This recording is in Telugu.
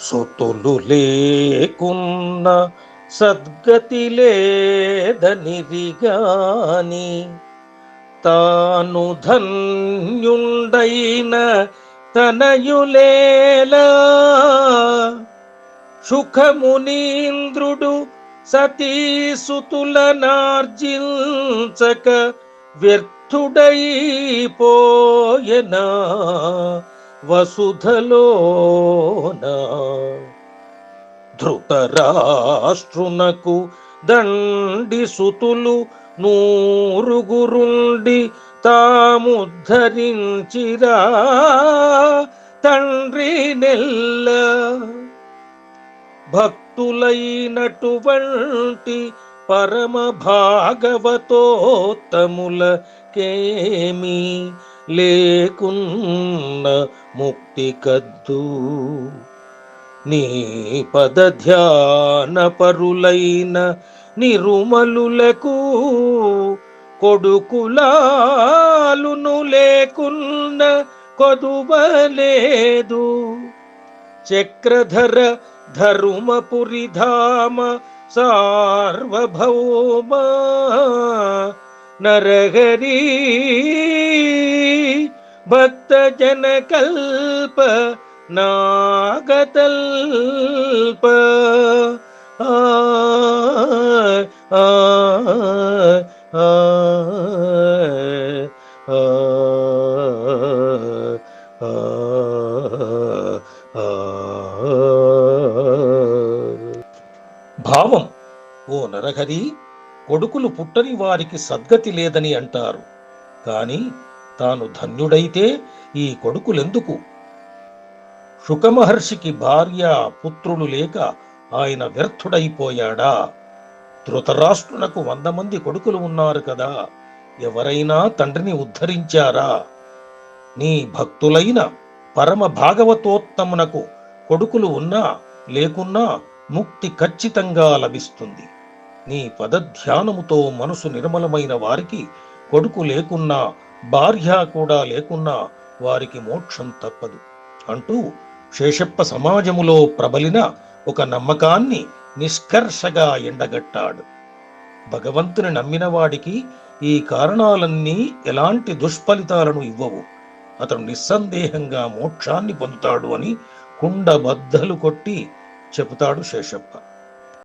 సుతులు లేకున్న సద్గతి లేదనిరిగాని తాను ధన్యుండైన తనయులేలా సుఖమునీంద్రుడు సతీసుతులనార్జించక వ్యర్థుడైపోయనా? వసుధలోన ధృతరాష్ట్రునకు దండి సుతులు నూరుగురుండి తాముద్ధరించిరా తండ్రి నెల్ల. భక్తులైనటువంటి పరమ భాగవతోత్తములకేమి లేకున్న ముక్తి కద్దు. నీ పద ధ్యాన పరులైన నిరుమలులకు కొడుకులాలును లేకున్న కొదువలేదు. చక్రధర ధరుమపురిధామ సార్వభౌమా நரகரி பக்த ஜன கல்ப நாகதல்ப பாவம் ஓ நரகரி కొడుకులు పుట్టని వారికి సద్గతి లేదని అంటారు. కాని తాను ధన్యుడైతే ఈ కొడుకులెందుకు? శుకమహర్షికి భార్య పుత్రులు లేక ఆయన వ్యర్థుడైపోయాడా? ధృతరాష్ట్రునకు వంద మంది కొడుకులు ఉన్నారు కదా ఎవరైనా తండ్రిని ఉద్ధరించారా? నీ భక్తులైన పరమ భాగవతోత్తమునకు కొడుకులు ఉన్నా లేకున్నా ముక్తి ఖచ్చితంగా లభిస్తుంది. నీ పదధ్యానముతో మనసు నిర్మలమైన వారికి కొడుకు లేకున్నా భార్య కూడా లేకున్నా వారికి మోక్షం తప్పదు. అంటూ శేషప్ప సమాజములో ప్రబలిన ఒక నమ్మకాన్ని నిష్కర్షగా ఎండగట్టాడు. భగవంతుని నమ్మిన వాడికి ఈ కారణాలన్నీ ఎలాంటి దుష్ఫలితాలను ఇవ్వవు. అతను నిస్సందేహంగా మోక్షాన్ని పొందుతాడు అని కుండబద్దలు కొట్టి చెబుతాడు శేషప్ప.